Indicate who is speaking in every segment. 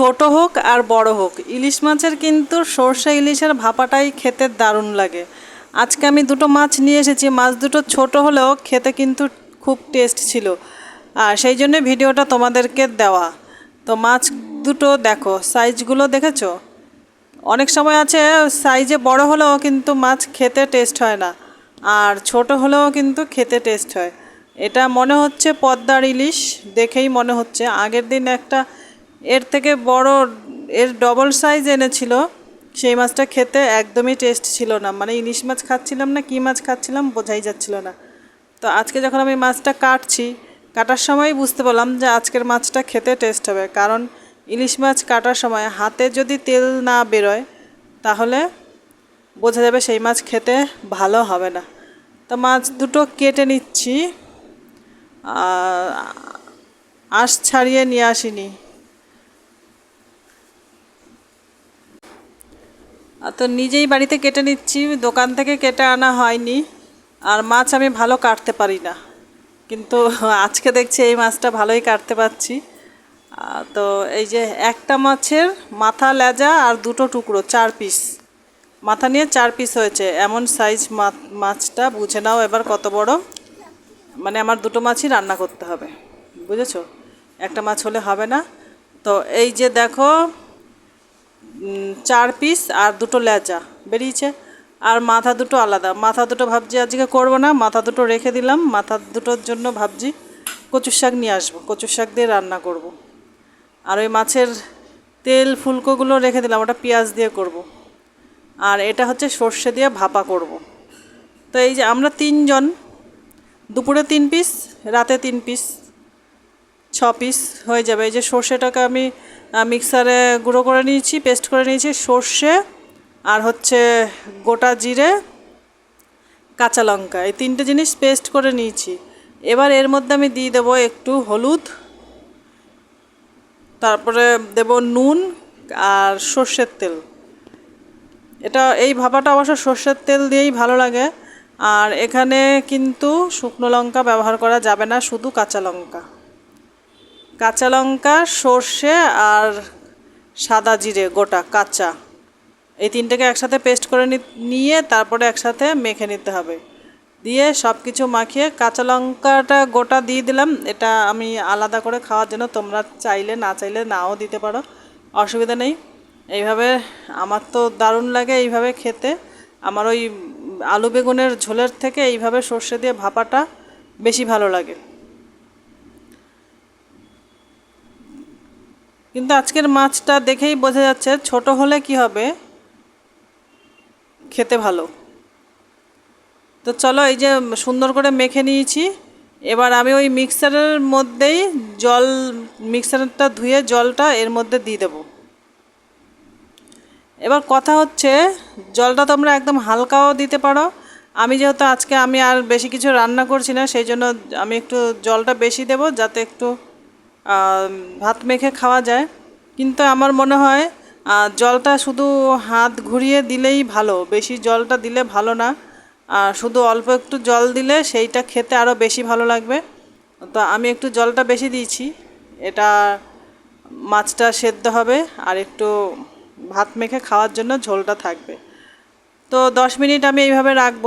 Speaker 1: ছোট হোক আর বড় হোক, ইলিশ মাছের কিন্তু সর্ষে ইলিশের ভাপাটাই খেতে দারুণ লাগে। আজকে আমি দুটো মাছ নিয়ে এসেছি, মাছ দুটো ছোট হলেও খেতে কিন্তু খুব টেস্ট ছিল। আর সেই জন্য ভিডিওটা তোমাদেরকে দেওয়া। তো মাছ দুটো দেখো সাইজগুলো দেখেছ? অনেক সময় আছে সাইজে বড় হলেও কিন্তু মাছ খেতে টেস্ট হয় না, আর ছোট হলেও কিন্তু খেতে টেস্ট হয়। এটা মনে হচ্ছে পদ্মার ইলিশ, দেখেই মনে হচ্ছে। আগের দিন একটা এর থেকে বড়, এর ডবল সাইজ এনেছিল। সেই মাছটা খেতে একদমই টেস্ট ছিল না। মানে ইলিশ মাছ খাচ্ছিলাম না, কী মাছ খাচ্ছিলাম বোঝাই যাচ্ছিল না। তো আজকে যখন আমি মাছটা কাটছি, কাটার সময় বুঝতে পারলাম যে আজকের মাছটা খেতে টেস্ট হবে। কারণ ইলিশ মাছ কাটার সময় হাতে যদি তেল না বেরোয়, তাহলে বোঝা যাবে সেই মাছ খেতে ভালো হবে না। তো মাছ দুটো কেটে নিচ্ছি। আঁশ ছাড়িয়ে নিয়ে আসিনি। তো নিজেই বাড়িতে কেটে নিচ্ছি, দোকান থেকে কেটে আনা হয়নি। আর মাছ আমি ভালো কাটতে পারি না। কিন্তু আজকে দেখছি এই মাছটা ভালোই কাটতে পারছি। তো এই যে একটা মাছের মাথা লেজা আর দুটো টুকরো, চার পিস। মাথা নিয়ে চার পিস হয়েছে। এমন সাইজ মাছটা, বুঝে নাও এবার কত বড়। মানে আমার দুটো মাছই রান্না করতে হবে। বুঝেছ? একটা মাছ হলে হবে না। তো এই যে দেখো চার পিস আর দুটো লেজা, বেরিয়েছে আর মাথা দুটো আলাদা মাথা দুটো ভাবছি আজকে করব না, মাথা দুটো রেখে দিলাম, মাথা দুটোর জন্য ভাবছি কচুর শাক নিয়ে আসব, কচুর শাক দিয়ে রান্না করব। আর ওই মাছের তেল ফুলকোগুলো রেখে দিলাম, ওটা পেঁয়াজ দিয়ে করব। আর এটা হচ্ছে সর্ষে দিয়ে ভাপা করব। তো এই যে আমরা তিনজন, দুপুরে তিন পিস রাতে তিন পিস ছ পিস হয়ে যাবে এই যে সর্ষেটাকে আমি মিক্সারে গুঁড়ো করে নিয়েছি, পেস্ট করে নিয়েছি, সর্ষে আর হচ্ছে গোটা জিরে, কাঁচা লঙ্কা। এই তিনটে জিনিস পেস্ট করে নিয়েছি। এবার এর মধ্যে আমি দিয়ে দেবো একটু হলুদ, তারপরে দেব নুন আর সর্ষের তেল। এটা, এই ভাপাটা অবশ্য সর্ষের তেল দিয়েই ভালো লাগে। আর এখানে কিন্তু শুকনো লঙ্কা ব্যবহার করা যাবে না, শুধু কাঁচা লঙ্কা। কাঁচা লঙ্কা, সর্ষে আর সাদা জিরে, গোটা কাঁচা। এই তিনটেকে একসাথে পেস্ট করে নিয়ে তারপরে একসাথে মেখে নিতে হবে। দিয়ে সব কিছু মাখিয়ে কাঁচা লঙ্কাটা গোটা দিয়ে দিলাম। এটা আমি আলাদা করে খাওয়ার জন্য তোমরা চাইলে, না চাইলে নাও দিতে পারো। অসুবিধা নেই। এইভাবে আমার তো দারুণ লাগে এইভাবে খেতে। আমার ওই আলু বেগুনের ঝোলের থেকে এইভাবে সর্ষে দিয়ে ভাপাটা বেশি ভালো লাগে। কিন্তু আজকের মাছটা দেখেই বোঝা যাচ্ছে ছোট হলে কি হবে? খেতে ভালো। তো চলো এই যে সুন্দর করে মেখে নিয়েছি। এবার আমি ওই মিক্সারের মধ্যেই জল, মিক্সারটা ধুয়ে জলটা এর মধ্যে দিয়ে দেবো। এবার কথা হচ্ছে, জলটা তোমরা একদম হালকাও দিতে পারো। আমি যেহেতু আজকে আমি আর বেশি কিছু রান্না করছি না, সেই জন্য আমি একটু জলটা বেশি দেব যাতে একটু ভাত মেখে খাওয়া যায়। কিন্তু আমার মনে হয় জলটা শুধু হাত ঘুরিয়ে দিলেই ভালো। বেশি জলটা দিলে ভালো না। আর শুধু অল্প একটু জল দিলে সেইটা খেতে আরও বেশি ভালো লাগবে। তো আমি একটু জলটা বেশি দিয়েছি। এটা মাছটা সেদ্ধ হবে আর একটু ভাত মেখে খাওয়ার জন্য ঝোলটা থাকবে। তো দশ মিনিট আমি এইভাবে রাখব।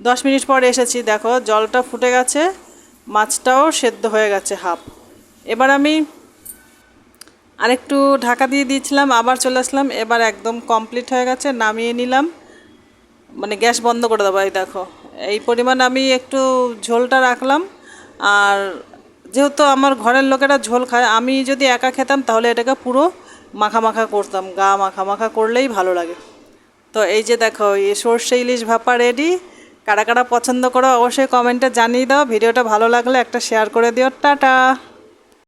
Speaker 1: দশ মিনিট পর এসেছি, দেখো জলটা ফুটে গেছে, মাছটাও সেদ্ধ হয়ে গেছে হাফ। এবার আমি আরেকটু ঢাকা দিয়ে দিয়েছিলাম, আবার চলে আসলাম। এবার একদম কমপ্লিট হয়ে গেছে, নামিয়ে নিলাম। মানে গ্যাস বন্ধ করে দেবো, এই দেখো। এই পরিমাণ আমি একটু ঝোলটা রাখলাম। আর যেহেতু আমার ঘরের লোকেরা ঝোল খায়, আমি যদি একা খেতাম তাহলে এটাকে পুরো মাখা মাখা করতাম, গা মাখা মাখা করলেই ভালো লাগে। তো এই যে দেখো, এই সর্ষে ইলিশ ভাপা রেডি কারা কারা পছন্দ করো অবশ্যই কমেন্টে জানিয়ে দাও। ভিডিওটা ভালো লাগলে একটা শেয়ার করে দিও। টাটা!